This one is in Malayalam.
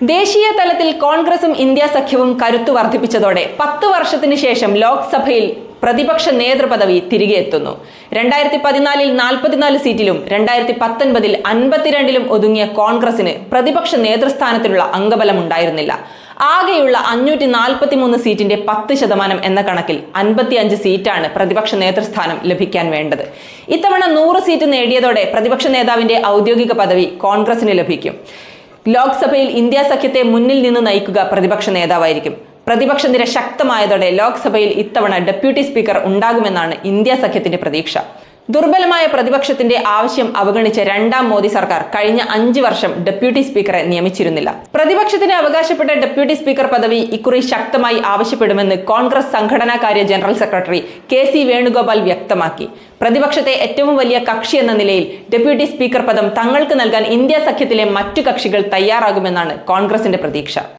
ദേശീയ തലത്തിൽ കോൺഗ്രസും ഇന്ത്യ സഖ്യവും കരുത്തു വർദ്ധിപ്പിച്ചതോടെ പത്ത് വർഷത്തിന് ശേഷം ലോക്സഭയിൽ പ്രതിപക്ഷ നേതൃപദവി തിരികെ എത്തുന്നു. രണ്ടായിരത്തി പതിനാലിൽ നാൽപ്പത്തിനാല് സീറ്റിലും രണ്ടായിരത്തി പത്തൊൻപതിൽ അൻപത്തിരണ്ടിലും ഒതുങ്ങിയ കോൺഗ്രസിന് പ്രതിപക്ഷ നേതൃസ്ഥാനത്തിലുള്ള അംഗബലം ഉണ്ടായിരുന്നില്ല ആകെയുള്ള അഞ്ഞൂറ്റി നാൽപ്പത്തിമൂന്ന് സീറ്റിന്റെ പത്ത് ശതമാനം എന്ന കണക്കിൽ അൻപത്തിയഞ്ച് സീറ്റാണ് പ്രതിപക്ഷ നേതൃസ്ഥാനം ലഭിക്കാൻ വേണ്ടത്. ഇത്തവണ നൂറ് സീറ്റ് നേടിയതോടെ പ്രതിപക്ഷ നേതാവിന്റെ ഔദ്യോഗിക പദവി കോൺഗ്രസിന് ലഭിക്കും. ലോക്സഭയിൽ ഇന്ത്യ സഖ്യത്തെ മുന്നിൽ നിന്ന് നയിക്കുക പ്രതിപക്ഷ നേതാവായിരിക്കും. പ്രതിപക്ഷ നിര ശക്തമായതോടെ ലോക്സഭയിൽ ഇത്തവണ ഡെപ്യൂട്ടി സ്പീക്കർ ഉണ്ടാകുമെന്നാണ് ഇന്ത്യ സഖ്യത്തിന്റെ പ്രതീക്ഷ. ദുർബലമായ പ്രതിപക്ഷത്തിന്റെ ആവശ്യം അവഗണിച്ച രണ്ടാം മോദി സർക്കാർ കഴിഞ്ഞ അഞ്ച് വർഷം ഡെപ്യൂട്ടി സ്പീക്കറെ നിയമിച്ചിരുന്നില്ല. പ്രതിപക്ഷത്തിന് അവകാശപ്പെട്ട ഡെപ്യൂട്ടി സ്പീക്കർ പദവി ഇക്കുറി ശക്തമായി ആവശ്യപ്പെടുമെന്ന് കോൺഗ്രസ് സംഘടനാ കാര്യ general secretary K C Venugopal വ്യക്തമാക്കി. പ്രതിപക്ഷത്തെ ഏറ്റവും വലിയ കക്ഷി എന്ന നിലയിൽ ഡെപ്യൂട്ടി സ്പീക്കർ പദം തങ്ങൾക്ക് നൽകാൻ ഇന്ത്യ സഖ്യത്തിലെ മറ്റു കക്ഷികൾ തയ്യാറാകുമെന്നാണ് കോൺഗ്രസിന്റെ പ്രതീക്ഷ.